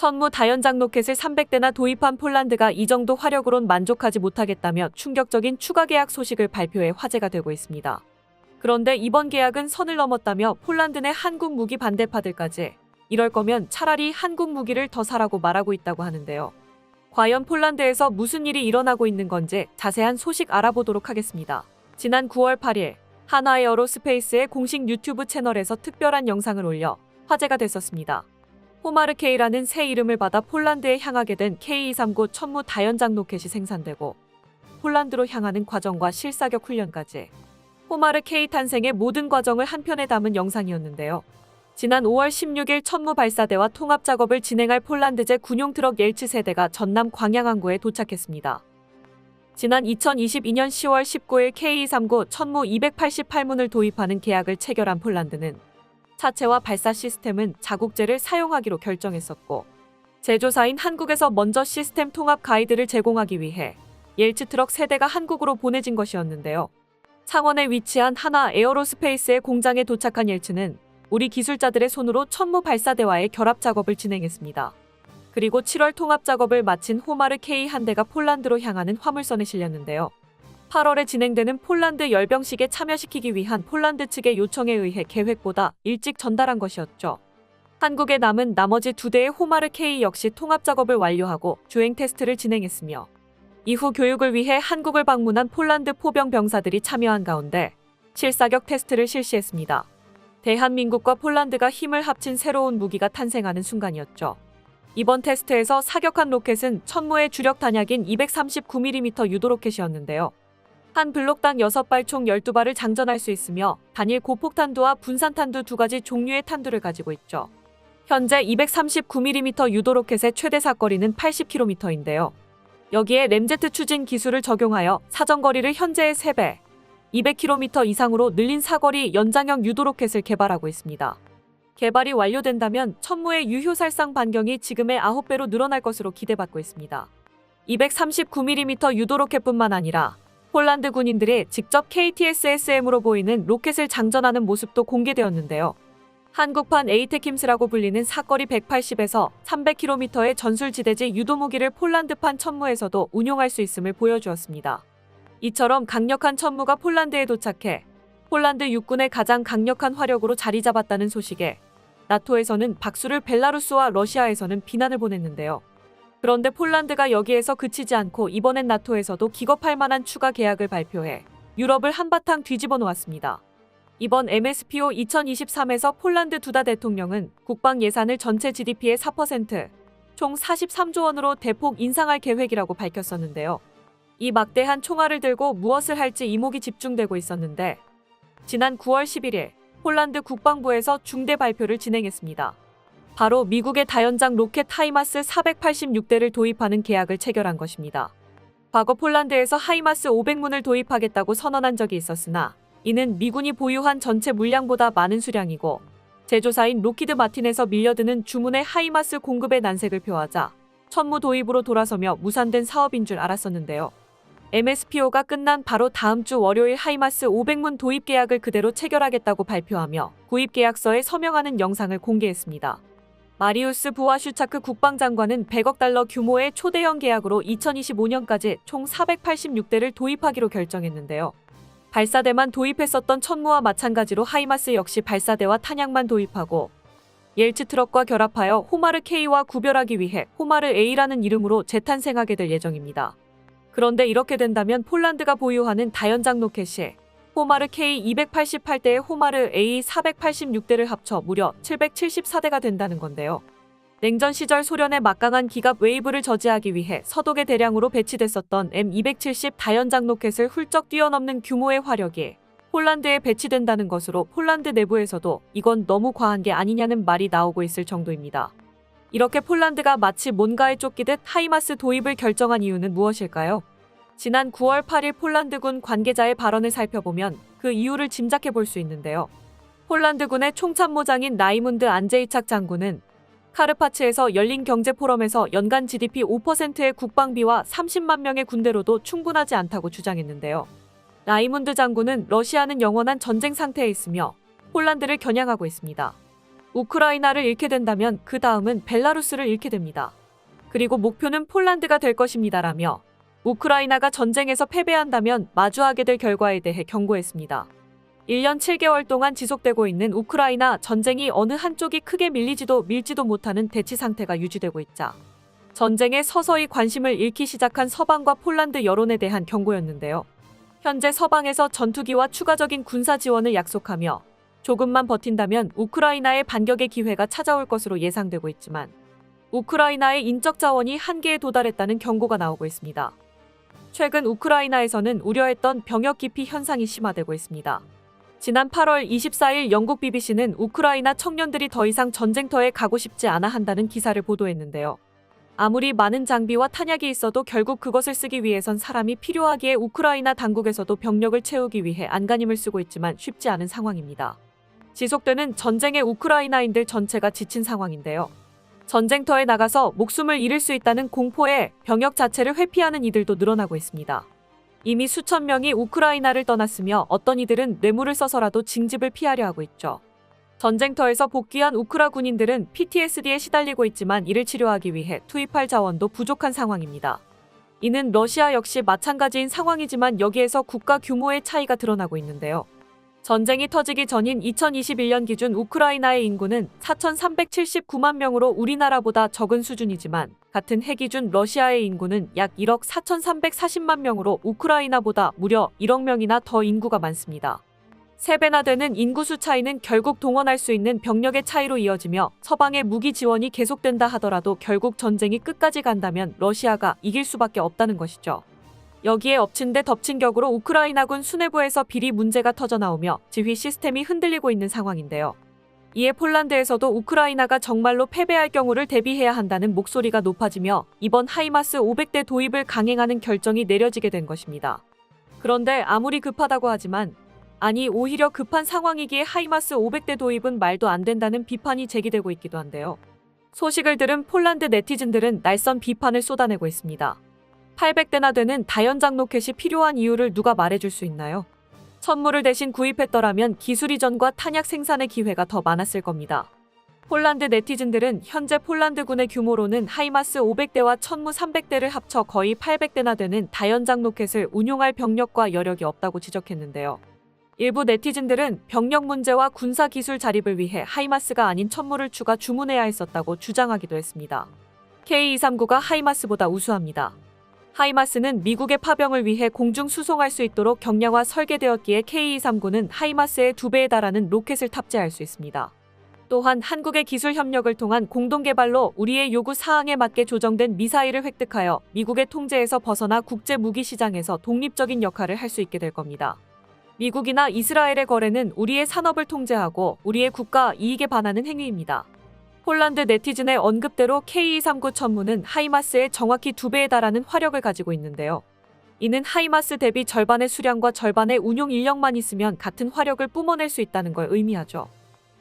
천무 다연장 로켓을 300대나 도입한 폴란드가 이 정도 화력으론 만족하지 못하겠다며 충격적인 추가 계약 소식을 발표해 화제가 되고 있습니다. 그런데 이번 계약은 선을 넘었다며 폴란드 내 한국 무기 반대파들까지 이럴 거면 차라리 한국 무기를 더 사라고 말하고 있다고 하는데요. 과연 폴란드에서 무슨 일이 일어나고 있는 건지 자세한 소식 알아보도록 하겠습니다. 지난 9월 8일 하나에어로스페이스의 공식 유튜브 채널에서 특별한 영상을 올려 화제가 됐었습니다. 호마르 K라는 새 이름을 받아 폴란드에 향하게 된 K239 천무 다연장 로켓이 생산되고 폴란드로 향하는 과정과 실사격 훈련까지 호마르 K 탄생의 모든 과정을 한 편에 담은 영상이었는데요. 지난 5월 16일 천무 발사대와 통합 작업을 진행할 폴란드제 군용 트럭 옐츠 세대가 전남 광양항구에 도착했습니다. 지난 2022년 10월 19일 K239 천무 288문을 도입하는 계약을 체결한 폴란드는 차체와 발사 시스템은 자국제를 사용하기로 결정했었고 제조사인 한국에서 먼저 시스템 통합 가이드를 제공하기 위해 옐츠 트럭 세대가 한국으로 보내진 것이었는데요. 창원에 위치한 하나 에어로스페이스의 공장에 도착한 옐츠는 우리 기술자들의 손으로 천무 발사대와의 결합 작업을 진행했습니다. 그리고 7월 통합 작업을 마친 호마르 K 한 대가 폴란드로 향하는 화물선에 실렸는데요. 8월에 진행되는 폴란드 열병식에 참여시키기 위한 폴란드 측의 요청에 의해 계획보다 일찍 전달한 것이었죠. 한국에 남은 나머지 두 대의 호마르 K 역시 통합 작업을 완료하고 주행 테스트를 진행했으며 이후 교육을 위해 한국을 방문한 폴란드 포병 병사들이 참여한 가운데 실사격 테스트를 실시했습니다. 대한민국과 폴란드가 힘을 합친 새로운 무기가 탄생하는 순간이었죠. 이번 테스트에서 사격한 로켓은 천무의 주력 단약인 239mm 유도 로켓이었는데요. 한 블록당 6발 총 12발을 장전할 수 있으며 단일 고폭탄두와 분산탄두 두 가지 종류의 탄두를 가지고 있죠. 현재 239mm 유도 로켓의 최대 사거리는 80km인데요. 여기에 램제트 추진 기술을 적용하여 사정거리를 현재의 3배, 200km 이상으로 늘린 사거리 연장형 유도 로켓을 개발하고 있습니다. 개발이 완료된다면 천무의 유효 살상 반경이 지금의 9배로 늘어날 것으로 기대받고 있습니다. 239mm 유도 로켓뿐만 아니라 폴란드 군인들이 직접 KTSSM으로 보이는 로켓을 장전하는 모습도 공개되었는데요. 한국판 에이테킴스라고 불리는 사거리 180에서 300km의 전술지대지 유도무기를 폴란드판 천무에서도 운용할 수 있음을 보여주었습니다. 이처럼 강력한 천무가 폴란드에 도착해 폴란드 육군의 가장 강력한 화력으로 자리 잡았다는 소식에 나토에서는 박수를 벨라루스와 러시아에서는 비난을 보냈는데요. 그런데 폴란드가 여기에서 그치지 않고 이번엔 나토에서도 기겁할 만한 추가 계약을 발표해 유럽을 한바탕 뒤집어 놓았습니다. 이번 MSPO 2023에서 폴란드 두다 대통령은 국방 예산을 전체 GDP의 4%, 총 43조 원으로 대폭 인상할 계획이라고 밝혔었는데요. 이 막대한 총알을 들고 무엇을 할지 이목이 집중되고 있었는데 지난 9월 11일 폴란드 국방부에서 중대 발표를 진행했습니다. 바로 미국의 다연장 로켓 하이마스 486대를 도입하는 계약을 체결한 것입니다. 과거 폴란드에서 하이마스 500문을 도입하겠다고 선언한 적이 있었으나 이는 미군이 보유한 전체 물량보다 많은 수량이고 제조사인 로키드 마틴에서 밀려드는 주문의 하이마스 공급의 난색을 표하자 천무 도입으로 돌아서며 무산된 사업인 줄 알았었는데요. MSPO가 끝난 바로 다음 주 월요일 하이마스 500문 도입 계약을 그대로 체결하겠다고 발표하며 구입 계약서에 서명하는 영상을 공개했습니다. 마리우스 부와슈차크 국방장관은 100억 달러 규모의 초대형 계약으로 2025년까지 총 486대를 도입하기로 결정했는데요. 발사대만 도입했었던 천무와 마찬가지로 하이마스 역시 발사대와 탄약만 도입하고 옐츠 트럭과 결합하여 호마르 K와 구별하기 위해 호마르 A라는 이름으로 재탄생하게 될 예정입니다. 그런데 이렇게 된다면 폴란드가 보유하는 다연장 로켓이 호마르 K 288대의 호마르 A 486대를 합쳐 무려 774대가 된다는 건데요. 냉전 시절 소련의 막강한 기갑 웨이브를 저지하기 위해 서독에 대량으로 배치됐었던 M270 다연장 로켓을 훌쩍 뛰어넘는 규모의 화력이 폴란드에 배치된다는 것으로 폴란드 내부에서도 이건 너무 과한 게 아니냐는 말이 나오고 있을 정도입니다. 이렇게 폴란드가 마치 뭔가에 쫓기듯 하이마스 도입을 결정한 이유는 무엇일까요? 지난 9월 8일 폴란드군 관계자의 발언을 살펴보면 그 이유를 짐작해 볼 수 있는데요. 폴란드군의 총참모장인 나이문드 안제이착 장군은 카르파츠에서 열린 경제 포럼에서 연간 GDP 5%의 국방비와 30만 명의 군대로도 충분하지 않다고 주장했는데요. 라이문드 장군은 러시아는 영원한 전쟁 상태에 있으며 폴란드를 겨냥하고 있습니다. 우크라이나를 잃게 된다면 그 다음은 벨라루스를 잃게 됩니다. 그리고 목표는 폴란드가 될 것입니다라며 우크라이나가 전쟁에서 패배한다면 마주하게 될 결과에 대해 경고했습니다. 1년 7개월 동안 지속되고 있는 우크라이나 전쟁이 어느 한쪽이 크게 밀리지도 밀지도 못하는 대치 상태가 유지되고 있자 전쟁에 서서히 관심을 잃기 시작한 서방과 폴란드 여론에 대한 경고였는데요. 현재 서방에서 전투기와 추가적인 군사 지원을 약속하며 조금만 버틴다면 우크라이나의 반격의 기회가 찾아올 것으로 예상되고 있지만 우크라이나의 인적 자원이 한계에 도달했다는 경고가 나오고 있습니다. 최근 우크라이나에서는 우려했던 병역 기피 현상이 심화되고 있습니다. 지난 8월 24일 영국 BBC는 우크라이나 청년들이 더 이상 전쟁터에 가고 싶지 않아 한다는 기사를 보도했는데요. 아무리 많은 장비와 탄약이 있어도 결국 그것을 쓰기 위해선 사람이 필요하기에 우크라이나 당국에서도 병력을 채우기 위해 안간힘을 쓰고 있지만 쉽지 않은 상황입니다. 지속되는 전쟁에 우크라이나인들 전체가 지친 상황인데요. 전쟁터에 나가서 목숨을 잃을 수 있다는 공포에 병역 자체를 회피하는 이들도 늘어나고 있습니다. 이미 수천 명이 우크라이나를 떠났으며 어떤 이들은 뇌물을 써서라도 징집을 피하려 하고 있죠. 전쟁터에서 복귀한 우크라 군인들은 PTSD에 시달리고 있지만 이를 치료하기 위해 투입할 자원도 부족한 상황입니다. 이는 러시아 역시 마찬가지인 상황이지만 여기에서 국가 규모의 차이가 드러나고 있는데요. 전쟁이 터지기 전인 2021년 기준 우크라이나의 인구는 4,379만 명으로 우리나라보다 적은 수준이지만 같은 해 기준 러시아의 인구는 약 1억 4,340만 명으로 우크라이나보다 무려 1억 명이나 더 인구가 많습니다. 3배나 되는 인구수 차이는 결국 동원할 수 있는 병력의 차이로 이어지며 서방의 무기 지원이 계속된다 하더라도 결국 전쟁이 끝까지 간다면 러시아가 이길 수밖에 없다는 것이죠. 여기에 엎친 데 덮친 격으로 우크라이나군 수뇌부에서 비리 문제가 터져나오며 지휘 시스템이 흔들리고 있는 상황인데요. 이에 폴란드에서도 우크라이나가 정말로 패배할 경우를 대비해야 한다는 목소리가 높아지며 이번 하이마스 500대 도입을 강행하는 결정이 내려지게 된 것입니다. 그런데 아무리 급하다고 하지만 아니 오히려 급한 상황이기에 하이마스 500대 도입은 말도 안 된다는 비판이 제기되고 있기도 한데요. 소식을 들은 폴란드 네티즌들은 날선 비판을 쏟아내고 있습니다. 800대나 되는 다연장 로켓이 필요한 이유를 누가 말해줄 수 있나요? 천물을 대신 구입했더라면 기술 이전과 탄약 생산의 기회가 더 많았을 겁니다. 폴란드 네티즌들은 현재 폴란드군의 규모로는 하이마스 500대와 천무 300대를 합쳐 거의 800대나 되는 다연장 로켓을 운용할 병력과 여력이 없다고 지적했는데요. 일부 네티즌들은 병력 문제와 군사 기술 자립을 위해 하이마스가 아닌 천무를 추가 주문해야 했었다고 주장하기도 했습니다. K239가 하이마스보다 우수합니다. 하이마스는 미국의 파병을 위해 공중 수송할 수 있도록 경량화 설계되었기에 K239는 하이마스의 두 배에 달하는 로켓을 탑재할 수 있습니다. 또한 한국의 기술 협력을 통한 공동 개발로 우리의 요구 사항에 맞게 조정된 미사일을 획득하여 미국의 통제에서 벗어나 국제 무기 시장에서 독립적인 역할을 할 수 있게 될 겁니다. 미국이나 이스라엘의 거래는 우리의 산업을 통제하고 우리의 국가 이익에 반하는 행위입니다. 폴란드 네티즌의 언급대로 K239 천무는 하이마스의 정확히 두 배에 달하는 화력을 가지고 있는데요. 이는 하이마스 대비 절반의 수량과 절반의 운용 인력만 있으면 같은 화력을 뿜어낼 수 있다는 걸 의미하죠.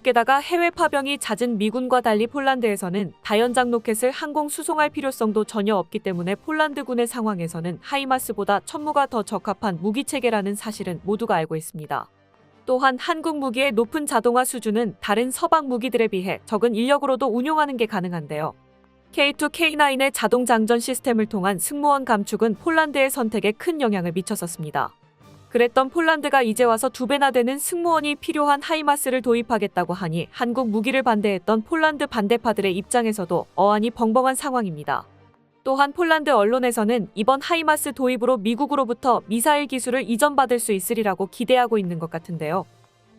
게다가 해외 파병이 잦은 미군과 달리 폴란드에서는 다연장 로켓을 항공 수송할 필요성도 전혀 없기 때문에 폴란드군의 상황에서는 하이마스보다 천무가 더 적합한 무기 체계라는 사실은 모두가 알고 있습니다. 또한 한국 무기의 높은 자동화 수준은 다른 서방 무기들에 비해 적은 인력으로도 운용하는 게 가능한데요. K2, K9의 자동 장전 시스템을 통한 승무원 감축은 폴란드의 선택에 큰 영향을 미쳤었습니다. 그랬던 폴란드가 이제 와서 두 배나 되는 승무원이 필요한 하이마스를 도입하겠다고 하니 한국 무기를 반대했던 폴란드 반대파들의 입장에서도 어안이 벙벙한 상황입니다. 또한 폴란드 언론에서는 이번 하이마스 도입으로 미국으로부터 미사일 기술을 이전받을 수 있으리라고 기대하고 있는 것 같은데요.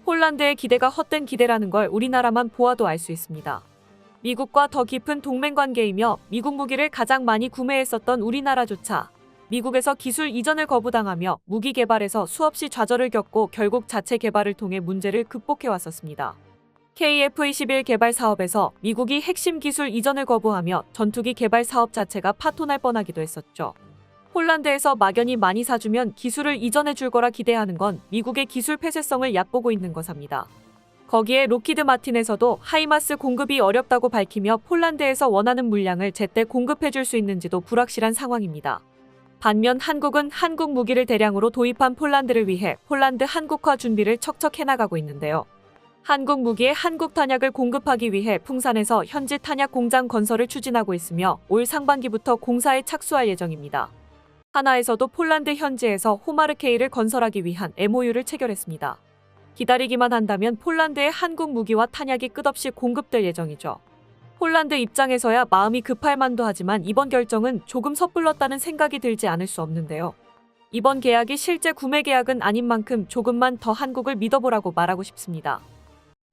폴란드의 기대가 헛된 기대라는 걸 우리나라만 보아도 알 수 있습니다. 미국과 더 깊은 동맹 관계이며 미국 무기를 가장 많이 구매했었던 우리나라조차 미국에서 기술 이전을 거부당하며 무기 개발에서 수없이 좌절을 겪고 결국 자체 개발을 통해 문제를 극복해 왔었습니다. KF-21 개발 사업에서 미국이 핵심 기술 이전을 거부하며 전투기 개발 사업 자체가 파토날 뻔하기도 했었죠. 폴란드에서 막연히 많이 사주면 기술을 이전해 줄 거라 기대하는 건 미국의 기술 폐쇄성을 얕보고 있는 것입니다. 거기에 로키드 마틴에서도 하이마스 공급이 어렵다고 밝히며 폴란드에서 원하는 물량을 제때 공급해 줄 수 있는지도 불확실한 상황입니다. 반면 한국은 한국 무기를 대량으로 도입한 폴란드를 위해 폴란드 한국화 준비를 척척 해나가고 있는데요. 한국 무기에 한국 탄약을 공급하기 위해 풍산에서 현지 탄약 공장 건설을 추진하고 있으며 올 상반기부터 공사에 착수할 예정입니다. 하나에서도 폴란드 현지에서 호마르케이를 건설하기 위한 MOU를 체결했습니다. 기다리기만 한다면 폴란드의 한국 무기와 탄약이 끝없이 공급될 예정이죠. 폴란드 입장에서야 마음이 급할 만도 하지만 이번 결정은 조금 섣불렀다는 생각이 들지 않을 수 없는데요. 이번 계약이 실제 구매 계약은 아닌 만큼 조금만 더 한국을 믿어보라고 말하고 싶습니다.